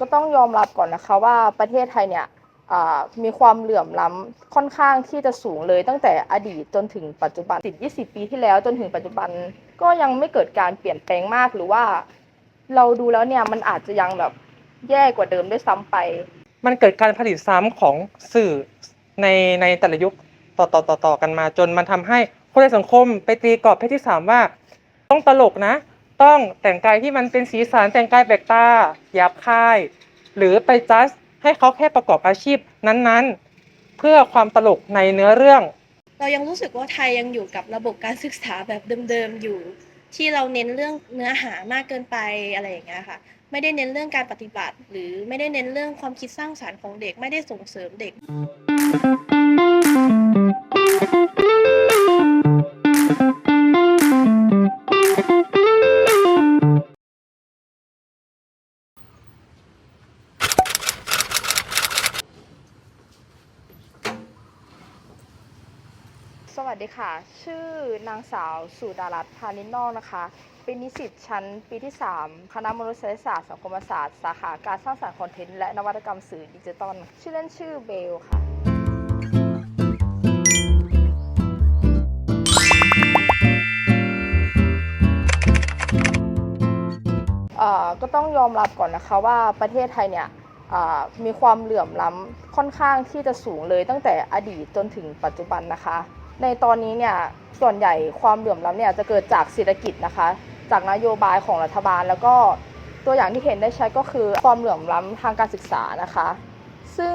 ก็ต้องยอมรับก่อนนะคะว่าประเทศไทยเนี่ยมีความเหลื่อมล้ำค่อนข้างที่จะสูงเลยตั้งแต่อดีตจนถึงปัจจุบัน 10 20 ปีที่แล้วจนถึงปัจจุบันก็ยังไม่เกิดการเปลี่ยนแปลงมากหรือว่า เราดูแล้วเนี่ยมันอาจจะยังแบบแย่กว่าเดิมด้วยซ้ำไป มันเกิดการผลิตซ้ำของสื่อในในแต่ละยุคต่อต่อต่อต่อกันมา จนมันทำให้คนในสังคมไปตีกรอบเพศที่สามว่า ต้องตลกนะ ต้องแต่งกายที่มันเป็นสีสันแต่งกายแปลกตาหยาบคาย หรือไปจัดให้เขาแค่ประกอบอาชีพนั้นๆ เพื่อความตลกในเนื้อเรื่อง เรายังรู้สึกว่าไทยยังอยู่กับระบบการศึกษาแบบเดิมๆอยู่ ที่เราเน้นเรื่องเนื้อหามากเกินไปอะไรอย่างเงี้ยค่ะไม่ได้เน้นเรื่องการปฏิบัติ หรือไม่ได้เน้นเรื่องความคิดสร้างสรรค์ของเด็กไม่ได้ส่งเสริมเด็ก สวัสดีค่ะ ชื่อนางสาวสุดารัตน์พานิชนอกนะคะ เป็นนิสิตชั้นปีที่ 3 คณะมนุษยศาสตร์ สังคมศาสตร์ สาขาการสร้างสรรค์คอนเทนต์ และนวัตกรรมสื่อดิจิตอล ชื่อเล่นชื่อเบลค่ะเอ่อก็ต้องยอมรับก่อนนะคะว่าประเทศไทยเนี่ยอ่ามีความเหลื่อมล้ำค่อนข้างที่จะสูงเลยตั้งแต่อดีตจนถึงปัจจุบันนะคะ ในตอนนี้เนี่ยส่วนใหญ่ความเหลื่อมล้ำเนี่ยจะเกิดจากเศรษฐกิจนะคะ จากนโยบายของรัฐบาล แล้วก็ตัวอย่างที่เห็นได้ชัดก็คือความเหลื่อมล้ำทางการศึกษานะคะ ซึ่ง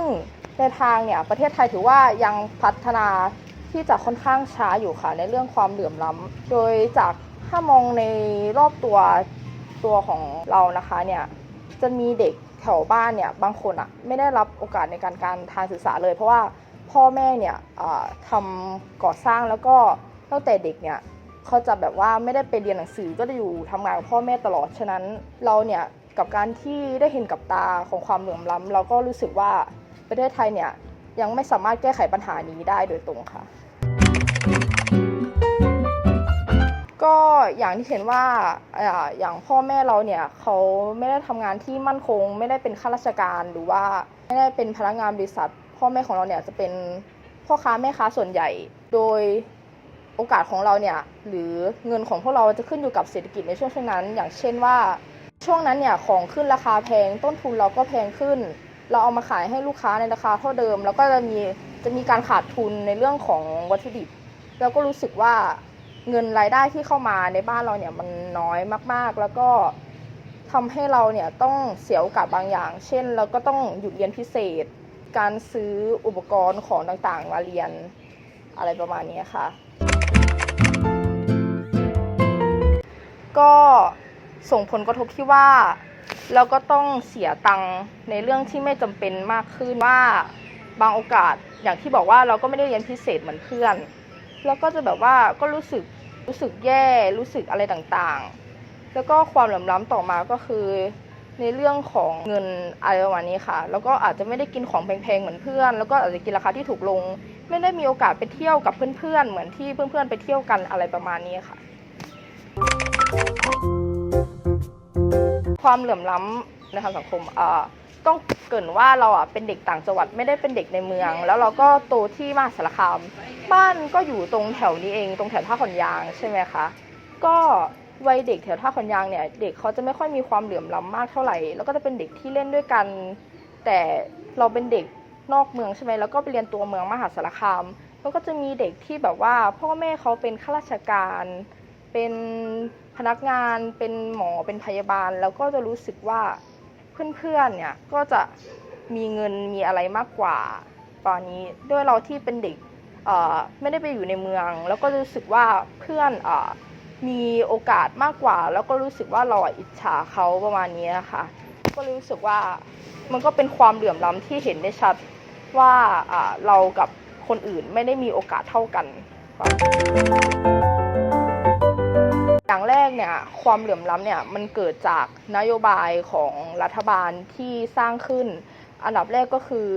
ในทางเนี่ยประเทศไทยถือว่ายังพัฒนาที่จะค่อนข้างช้าอยู่ค่ะ ในเรื่องความเหลื่อมล้ำโดยจากถ้ามองในรอบตัวตัวของเรานะคะเนี่ยจะมีเด็กแถวบ้านเนี่ยบางคนอะไม่ได้รับโอกาสในการการทางศึกษาเลย เพราะว่า พ่อแม่เนี่ยทำก่อสร้างแล้วก็ตั้งแต่เด็กเนี่ยเขาจะแบบว่าไม่ได้ไปเรียนหนังสือก็จะอยู่ทำงานกับพ่อแม่ตลอด ฉะนั้นเราเนี่ยกับการที่ได้เห็นกับตาของความเหลื่อมล้ำเราก็รู้สึกว่าประเทศไทยเนี่ยยังไม่สามารถแก้ไขปัญหานี้ได้โดยตรงค่ะ ก็อย่างที่เห็นว่าอ่าอย่างพ่อแม่เราเนี่ยเขาไม่ได้ทำงานที่มั่นคง ไม่ได้เป็นข้าราชการหรือว่าไม่ได้เป็นพนักงานบริษัท พ่อแม่ของเราเนี่ยจะเป็นพ่อค้าแม่ค้าส่วนใหญ่ โดยโอกาสของเราเนี่ยหรือเงินของพวกเราจะขึ้นอยู่กับเศรษฐกิจในช่วงช่วงนั้น อย่างเช่นว่า ช่วงนั้นเนี่ยของขึ้นราคาแพงต้นทุนเราก็แพงขึ้น เราเอามาขายให้ลูกค้าในราคาเท่าเดิม แล้วก็จะมีจะมีการขาดทุนในเรื่องของวัตถุดิบเราก็รู้สึกว่าเงินรายได้ที่เข้ามาในบ้านเราเนี่ยมันน้อยมาก ๆ แล้วก็ทำให้เราเนี่ยต้องเสียโอกาสบางอย่าง เช่น เราก็ต้องหยุดเรียนพิเศษ การซื้ออุปกรณ์ของต่างๆ มาเรียนอะไรประมาณนี้ค่ะ ก็ส่งผลกระทบที่ว่า เราก็ต้องเสียตังค์ในเรื่องที่ไม่จำเป็นมากขึ้นว่าบางโอกาสอย่างที่บอกว่าเราก็ไม่ได้เรียนพิเศษเหมือนเพื่อน แล้วก็จะแบบว่าก็รู้สึกรู้สึกแย่รู้สึกอะไรต่างๆ แล้วก็ความเหลื่อมล้ำต่อมาก็คือ ในเรื่องของเงินอะไรประมาณนี้ค่ะ แล้วก็อาจจะไม่ได้กินของแพงๆเหมือนเพื่อน แล้วก็อาจจะกินราคาที่ถูกลง ไม่ได้มีโอกาสไปเที่ยวกับเพื่อนๆ เหมือนที่เพื่อนๆ ไปเที่ยวกันอะไรประมาณนี้ค่ะ ความเหลื่อมล้ำในทางสังคมอ่าต้องเกินว่าเราอะเป็นเด็กต่างจังหวัดไม่ได้เป็นเด็กในเมือง แล้วเราก็โตที่มหาสารคาม บ้านก็อยู่ตรงแถวนี้เอง ตรงแถวท่าขอนยางใช่ไหมคะ ก็ วัยเด็กแถวท่าขอนยางเนี่ยเด็กเขาจะไม่ค่อยมีความเหลื่อมล้ำมากเท่าไหร่ แล้วก็จะเป็นเด็กที่เล่นด้วยกัน แต่เราเป็นเด็กนอกเมืองใช่ไหมแล้วก็ไปเรียนตัวเมืองมหาสารคามแล้วก็จะมีเด็กที่แบบว่าพ่อแม่เขาเป็นข้าราชการ เป็นพนักงาน เป็นหมอเป็นพยาบาล แล้วก็จะรู้สึกว่าเพื่อนๆเนี่ยก็จะมีเงินมีอะไรมากกว่าตอนนี้ด้วยเราที่เป็นเด็กไม่ได้ไปอยู่ในเมือง แล้วก็รู้สึกว่าเพื่อนอ มีโอกาสมากกว่า แล้วก็รู้สึกว่าเราอิจฉาเขาประมาณนี้นะคะก็เลยรู้สึกว่ามันก็เป็นความเหลื่อมล้ำที่เห็นได้ชัดว่าเรากับคนอื่นไม่ได้มีโอกาสเท่ากันอย่างแรกเนี่ยความเหลื่อมล้ำเนี่ยมันเกิดจากนโยบายของรัฐบาลที่สร้างขึ้น อันดับแรกก็คือ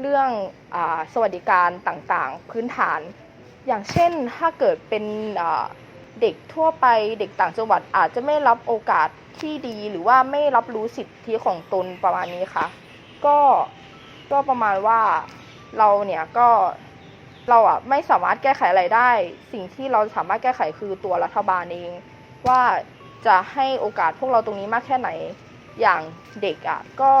เรื่องอสวัสดิการต่างๆ พื้นฐาน อย่างเช่นถ้าเกิดเป็น เด็กทั่วไปเด็กต่างจังหวัดอาจจะไม่รับโอกาสที่ดีหรือว่าไม่รับรู้สิทธิของตนประมาณนี้ค่ะ ก็ก็ประมาณว่าเราเนี่ยก็เราอะไม่สามารถแก้ไขอะไรได้ สิ่งที่เราสามารถแก้ไขคือตัวรัฐบาลเอง ว่าจะให้โอกาสพวกเราตรงนี้มากแค่ไหนอย่างเด็กอะก็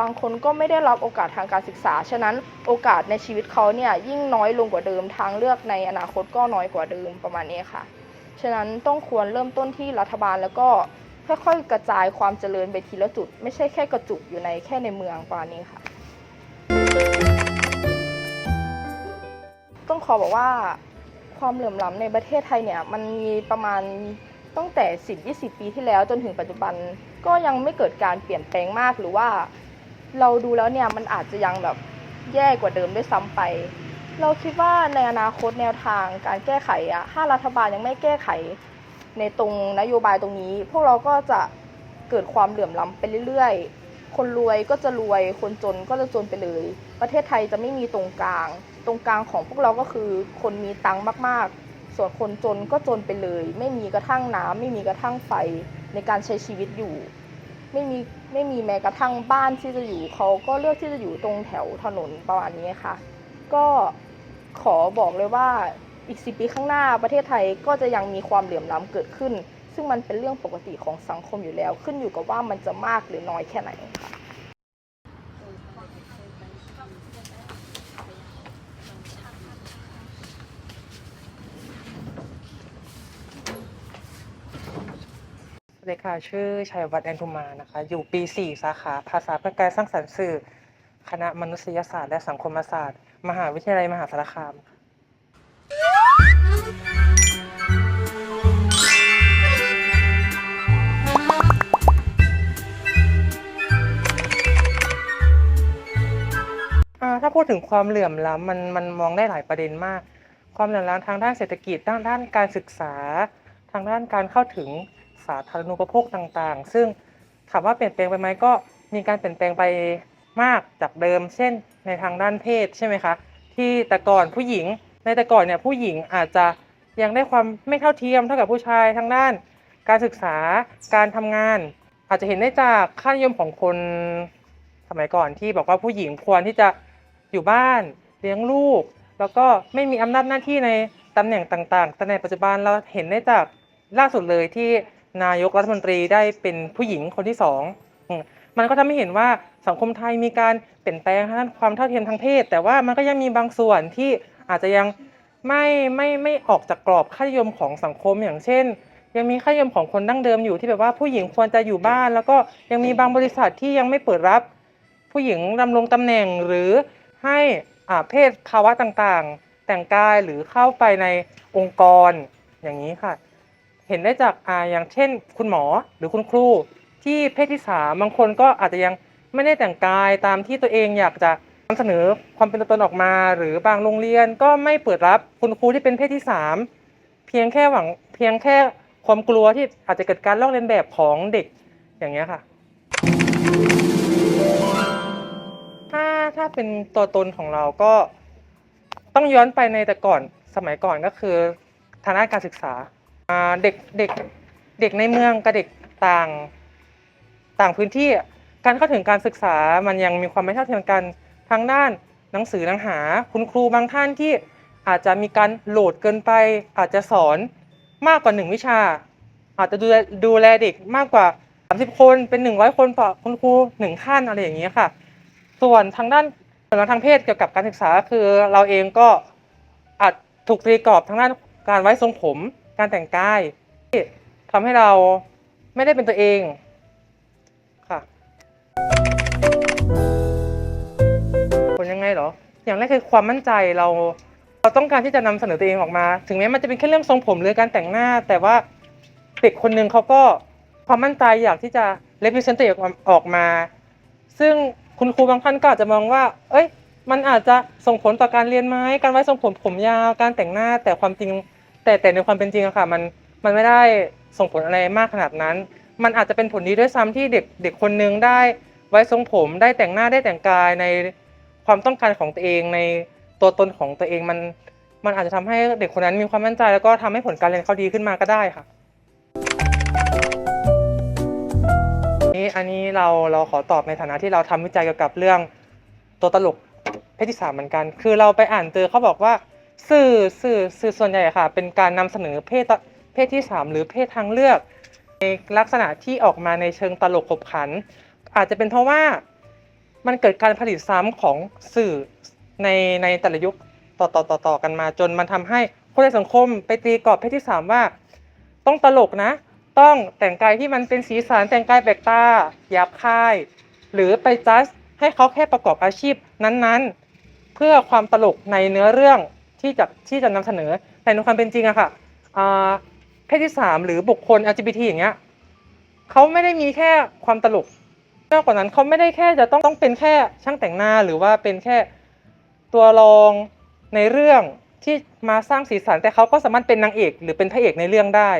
บางคนก็ไม่ได้รับโอกาสทางการศึกษา ฉะนั้นโอกาสในชีวิตเขาเนี่ยยิ่งน้อยลงกว่าเดิมทางเลือกในอนาคตก็น้อยกว่าเดิมประมาณนี้ค่ะ ฉะนั้นต้องควรเริ่มต้นที่รัฐบาลแล้วก็ค่อยๆกระจายความเจริญไปทีละจุด ไม่ใช่แค่กระจุกอยู่ในแค่ในเมืองประมาณนี้ค่ะ ต้องขอบอกว่าความเหลื่อมล้ำในประเทศไทยเนี่ยมันมีประมาณตั้งแต่ 10-20 ปีที่แล้วจนถึงปัจจุบันก็ยังไม่เกิดการเปลี่ยนแปลงมากหรือว่า เราดูแล้วเนี่ยมันอาจจะยังแบบแย่กว่าเดิมด้วยซ้ำไป เราคิดว่าในอนาคตแนวทางการแก้ไขอะถ้ารัฐบาลยังไม่แก้ไขในตรงนโยบายตรงนี้ พวกเราก็จะเกิดความเหลื่อมล้ำไปเรื่อยๆ คนรวยก็จะรวย คนจนก็จะจนไปเลย ประเทศไทยจะไม่มีตรงกลาง ตรงกลางของพวกเราก็คือคนมีตังค์มากๆ ส่วนคนจนก็จนไปเลย ไม่มีกระทั่งน้ำไม่มีกระทั่งไฟในการใช้ชีวิตอยู่ ไม่มีไม่มีแม้กระทั่งบ้านที่จะอยู่เขาก็เลือกที่จะอยู่ตรงแถวถนนประมาณนี้ค่ะ ก็ขอบอกเลยว่าอีกสิปีข้างหน้าประเทศไทยก็จะยังมีความเหลื่อมล้ำเกิดขึ้น ซึ่งมันเป็นเรื่องปกติของสังคมอยู่แล้ว ขึ้นอยู่กับว่ามันจะมากหรือน้อยแค่ไหนค่ะสวัสดีค่ะชื่อชัยวัฒน์แอนทุมานะคะ อยู่ปี 4 สาขา ภาษาเพื่อการสร้างสรรค์สื่อ คณะมนุษยศาสตร์และสังคมศาสตร์ มหาวิทยาลัยมหาสารคาม อ่าถ้าพูดถึงความเหลื่อมล้ำมันมันมองได้หลายประเด็นมาก ความเหลื่อมล้ำทางด้านเศรษฐกิจด้านด้านการศึกษา ทางด้านการเข้าถึงสาธารณูปโภคต่างๆ ซึ่งถามว่าเปลี่ยนแปลงไปไหมก็มีการเปลี่ยนแปลงไป มากจากเดิม เช่น ในทางด้านเพศใช่ไหมคะที่แต่ก่อนผู้หญิง ในแต่ก่อนเนี่ยผู้หญิงอาจจะยังได้ความไม่เท่าเทียมเท่ากับผู้ชายทางด้าน การศึกษาการทำงาน อาจจะเห็นได้จากค่านิยมของคนสมัยก่อนที่บอกว่าผู้หญิงควรที่จะอยู่บ้านเลี้ยงลูก แล้วก็ไม่มีอำนาจหน้าที่ในตำแหน่งต่างๆแต่ในปัจจุบันเราเห็นได้จากล่าสุดเลยที่นายกรัฐมนตรีได้เป็นผู้หญิงคนที่สองมมันก็ทำให้เห็นว่า สังคมไทยมีการเปลี่ยนแปลงทางด้านความเท่าเทียมทางเพศ แต่ว่ามันก็ยังมีบางส่วนที่อาจจะยังไม่ไม่ไม่ออกจากกรอบค่านิยมของสังคมอย่างเช่น ยังมีค่านิยมของคนดั้งเดิมอยู่ที่แบบว่าผู้หญิงควรจะอยู่บ้าน แล้วก็ยังมีบางบริษัทที่ยังไม่เปิดรับ ผู้หญิงดำรงตำแหน่งหรือให้อ่าเพศภาวะต่างๆ แต่งกายหรือเข้าไปในองค์กรอย่างนี้ค่ะ เห็นได้จากอ่าอย่างเช่น คุณหมอหรือคุณครูที่เพศที่สามบางคนก็อาจจะยัง ไม่ได้แต่งกายตามที่ตัวเองอยากจะนำเสนอความเป็นตัวตนออกมา หรือบางโรงเรียนก็ไม่เปิดรับคุณครูที่เป็นเพศที่สามเพียงแค่หวังเพียงแค่ความกลัวที่อาจจะเกิดการลอกเลียนแบบของเด็กอย่างเงี้ยค่ะ ถ้าถ้าเป็นตัวตนของเราก็ต้องย้อนไปในแต่ก่อนสมัยก่อนก็คือทางด้านการศึกษาเด็กเด็กเด็กในเมืองกับเด็กต่างต่างพื้นที่ การเข้าถึงการศึกษามันยังมีความไม่เท่าเทียมกันทางด้านหนังสือหนังหา คุณครูบางท่านที่อาจจะมีการโหลดเกินไป อาจจะสอนมากกว่าหนึ่งวิชา อาจจะดูดูแลเด็กมากกว่า 30 คนเป็น 100 คนต่อคุณครูหนึ่งท่านอะไรอย่างเงี้ยค่ะ ส่วนทางด้านส่วนทางเพศเกี่ยวกับการศึกษาคือเราเองก็อาจถูกตีกรอบทางด้านการไว้ทรงผม การแต่งกายที่ทำให้เราไม่ได้เป็นตัวเอง ไงเหรอ อย่างแรกคือความมั่นใจเรา เราต้องการที่จะนำเสนอตัวเองออกมา ถึงแม้มันจะเป็นแค่เรื่องทรงผมหรือการแต่งหน้า แต่ว่าเด็กคนหนึ่งเขาก็ความมั่นใจอยากที่จะ represent ตัวเองออกมา ซึ่งคุณครูบางท่านก็อาจจะมองว่า เอ้ย มันอาจจะส่งผลต่อการเรียนไหมการไว้ทรงผมผมยาว การแต่งหน้า แต่ความจริง แต่แต่ในความเป็นจริงอะค่ะ มัน มันไม่ได้ส่งผลอะไรมากขนาดนั้น มันอาจจะเป็นผลดีด้วยซ้ำที่เด็กเด็กคนนึงได้ไว้ทรงผม ได้แต่งหน้า ได้แต่งกายใน ความต้องการของตัวเองในตัวตนของตัวเองมันมันอาจจะทำให้เด็กคนนั้นมีความมั่นใจ แล้วก็ทำให้ผลการเรียนเขาดีขึ้นมาก็ได้ค่ะนี่อันนี้เราเราขอตอบในฐานะที่เราทำวิจัยเกี่ยวกับเรื่องตัวตลกเพศที่สามเหมือนกัน คือเราไปอ่านเจอเขาบอกว่า สื่อสื่อสื่อส่วนใหญ่ค่ะ เป็นการนำเสนอเพศเพศที่สามหรือเพศทางเลือก ในลักษณะที่ออกมาในเชิงตลกขบขัน อาจจะเป็นเพราะว่า มันเกิดการผลิตซ้ำของสื่อในในแต่ละยุคต่อต่อต่อต่อกันมา จนมันทำให้คนในสังคมไปตีกรอบเพศที่สามว่า ต้องตลกนะ ต้องแต่งกายที่มันเป็นสีสันแต่งกายแปลกตาหยาบคาย หรือไปจัดให้เขาแค่ประกอบอาชีพนั้นๆ เพื่อความตลกในเนื้อเรื่องที่จะที่จะนำเสนอแต่ในความเป็นจริงอะค่ะอ่าเพศที่สามหรือบุคคล LGBT อย่างเงี้ยเขาไม่ได้มีแค่ความตลก มากกว่านั้นเขาไม่ได้แค่จะต้องต้องเป็นแค่ช่างแต่งหน้าหรือว่าเป็นแค่ตัวรองในเรื่องที่มาสร้างสีสันแต่เขาก็สามารถเป็นนางเอก หรือเป็นพระเอกในเรื่องได้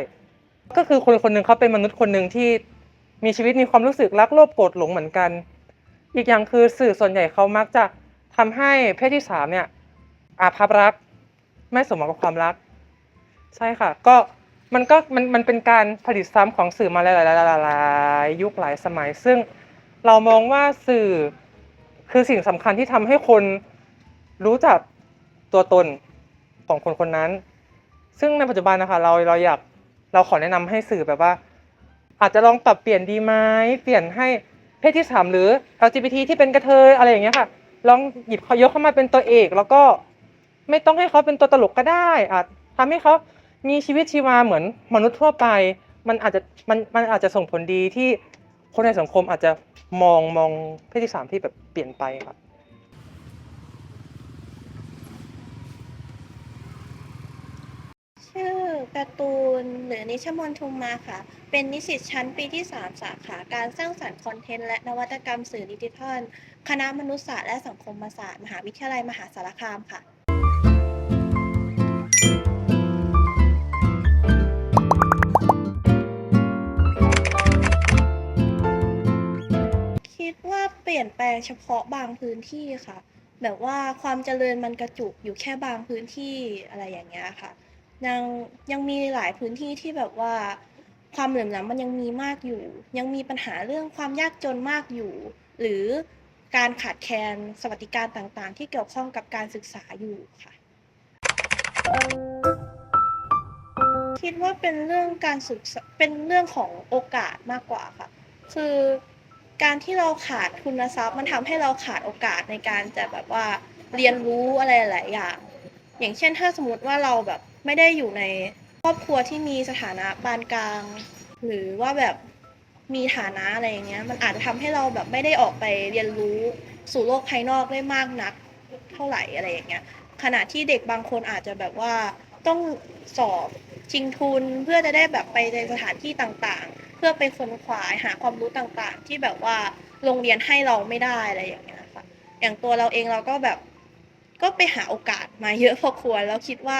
ก็คือคนคนหนึ่งเขาเป็นมนุษย์คนหนึ่งที่มีชีวิตมีความรู้สึกรักโลภโกรธหลงเหมือนกัน อีกอย่างคือสื่อส่วนใหญ่เขามักจะทำให้เพศที่สามเนี่ยอาภัพรัก ไม่สมหวังกับความรัก ใช่ค่ะ ก็มันก็มันมันเป็นการผลิตซ้ำของสื่อมาหลายหลายๆหลายยุคหลายสมัย ซึ่ง เรามองว่าสื่อคือสิ่งสำคัญที่ทำให้คนรู้จักตัวตนของคนคนนั้น ซึ่งในปัจจุบันนะคะเราเราอยากเราขอแนะนำให้สื่อแบบว่า อาจจะลองปรับเปลี่ยนดีไหมเปลี่ยนให้เพศที่สามหรือ LGBT ที่เป็นกระเทยอะไรอย่างเงี้ยค่ะ ลองหยิบเขายกเข้ามาเป็นตัวเอก แล้วก็ไม่ต้องให้เขาเป็นตัวตลกก็ได้อาจทำให้เขามีชีวิตชีวาเหมือนมนุษย์ทั่วไป มันอาจจะมันมันอาจจะส่งผลดีที่ คนในสังคมอาจจะมองมองเพศที่สามที่แบบเปลี่ยนไปครับชื่อการ์ตูนหรือนิชมนทุมมาค่ะ เป็นนิสิตชั้นปีที่ 3 สาขาการสร้างสรรค์คอนเทนต์และนวัตกรรมสื่อดิจิทัล คณะมนุษยศาสตร์และสังคมศาสตร์ มหาวิทยาลัยมหาสารคามค่ะ ลี่ยนแปลงเฉพาะบางพื้นที่ค่ะ แบบว่าความเจริญมันกระจุกอยู่แค่บางพื้นที่อะไรอย่างเงี้ยค่ะ ยังยังมีหลายพื้นที่ที่แบบว่า ความเหลื่อมล้ำมันยังมีมากอยู่ ยังมีปัญหาเรื่องความยากจนมากอยู่ หรือการขาดแคลนสวัสดิการต่างๆ ที่เกี่ยวข้องกับการศึกษาอยู่ค่ะ คิดว่าเป็นเรื่องการศึกษาเป็นเรื่องของโอกาสมากกว่าค่ะ คือ การที่เราขาดทุนทรัพย์มันทำให้เราขาดโอกาสในการจะแบบว่าเรียนรู้อะไรหลายอย่าง อย่างเช่นถ้าสมมติว่าเราแบบไม่ได้อยู่ในครอบครัวที่มีสถานะปานกลาง หรือว่าแบบมีฐานะอะไรอย่างเงี้ย มันอาจจะทำให้เราแบบไม่ได้ออกไปเรียนรู้สู่โลกภายนอกได้มากนักเท่าไหร่อะไรอย่างเงี้ยขณะที่เด็กบางคนอาจจะแบบว่าต้องสอบ ชิงทุนเพื่อจะได้แบบไปในสถานที่ต่างๆ เพื่อไปค้นคว้าหาความรู้ต่างๆ ที่แบบว่าโรงเรียนให้เราไม่ได้อะไรอย่างเงี้ยค่ะอย่างตัวเราเองเราก็แบบก็ไปหาโอกาสมาเยอะพอควรแล้วคิดว่า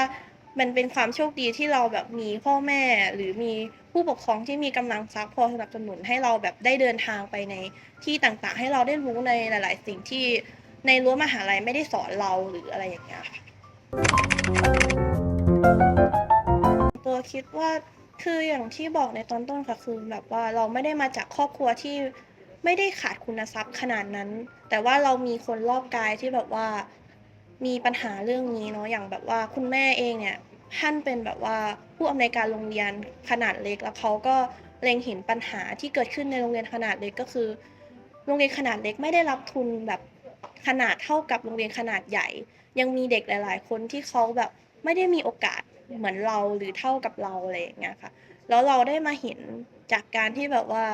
มันเป็นความโชคดีที่เราแบบมีพ่อแม่หรือมีผู้ปกครองที่มีกำลังทรัพย์พอสนับสนุนให้เราแบบได้เดินทางไปในที่ต่างๆ ให้เราได้รู้ในหลาย ๆ สิ่งที่ในรั้วมหาลัยไม่ได้สอนเราหรืออะไรอย่างเงี้ยค่ะ คิดว่าคืออย่างที่บอกในตอนต้นค่ะคือแบบว่าเราไม่ได้มาจากครอบครัวที่ไม่ได้ขาดคุณทรัพย์ขนาดนั้น แต่ว่าเรามีคนรอบกายที่แบบว่ามีปัญหาเรื่องนี้เนาะอย่างแบบว่าคุณแม่เองเนี่ยท่านเป็นแบบว่าผู้อำนวยการโรงเรียนขนาดเล็ก แล้วเขาก็เล็งเห็นปัญหาที่เกิดขึ้นในโรงเรียนขนาดเล็กก็คือ โรงเรียนขนาดเล็กไม่ได้รับทุนแบบขนาดเท่ากับโรงเรียนขนาดใหญ่ ยังมีเด็กหลาย ๆ คนที่เขาแบบไม่ได้มีโอกาส เหมือนเราหรือเท่ากับเราอะไรอย่างเงี้ยค่ะ แล้วเราได้มาเห็นจากการที่แบบว่า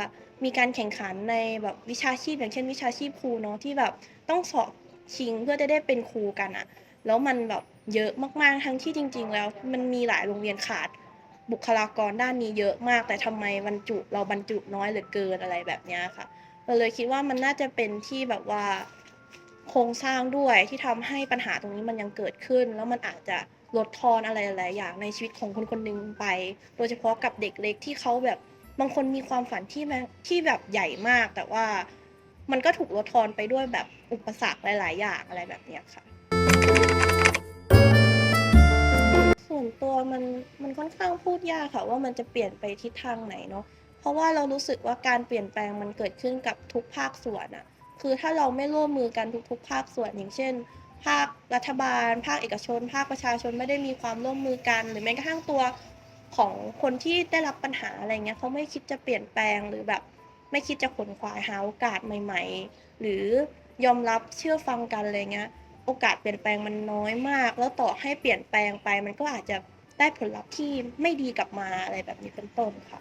มีการแข่งขันในแบบวิชาชีพอย่างเช่นวิชาชีพครูเนาะที่แบบต้องสอบชิงเพื่อจะได้เป็นครูกันอะแล้วมันแบบเยอะมากๆทั้งที่จริง ๆ แล้ว มันมีหลายโรงเรียนขาดบุคลากรด้านนี้เยอะมาก แต่ทำไมบรรจุเราบรรจุน้อยเหลือเกินอะไรแบบนี้ค่ะเราเลยคิดว่ามันน่าจะเป็นที่แบบว่าโครงสร้างด้วยที่ทำให้ปัญหาตรงนี้มันยังเกิดขึ้น แล้วมันอาจจะ ลดทอนอะไรหลายอย่างในชีวิตของคนคนหนึ่งไป โดยเฉพาะกับเด็กเล็กที่เขาแบบบางคนมีความฝันที่แบบที่แบบใหญ่มาก แต่ว่ามันก็ถูกลดทอนไปด้วยแบบอุปสรรคหลาย ๆ อย่างอะไรแบบเนี้ยค่ะ ส่วนตัวมันมันค่อนข้างพูดยากค่ะว่ามันจะเปลี่ยนไปทิศทางไหนเนาะเพราะว่าเรารู้สึกว่าการเปลี่ยนแปลงมันเกิดขึ้นกับทุกภาคส่วนอะคือถ้าเราไม่ร่วมมือกันทุกๆ ภาคส่วนอย่างเช่น ภาครัฐบาล ภาคเอกชน ภาคประชาชนไม่ได้มีความร่วมมือกัน หรือแม้กระทั่งตัวของคนที่ได้รับปัญหาอะไรเงี้ยเขาไม่คิดจะเปลี่ยนแปลงหรือแบบไม่คิดจะขนขวายหาโอกาสใหม่ ๆ หรือยอมรับเชื่อฟังกันอะไรเงี้ยโอกาสเปลี่ยนแปลงมันน้อยมาก แล้วต่อให้เปลี่ยนแปลงไปมันก็อาจจะได้ผลลัพธ์ที่ไม่ดีกลับมาอะไรแบบนี้เป็นต้นค่ะ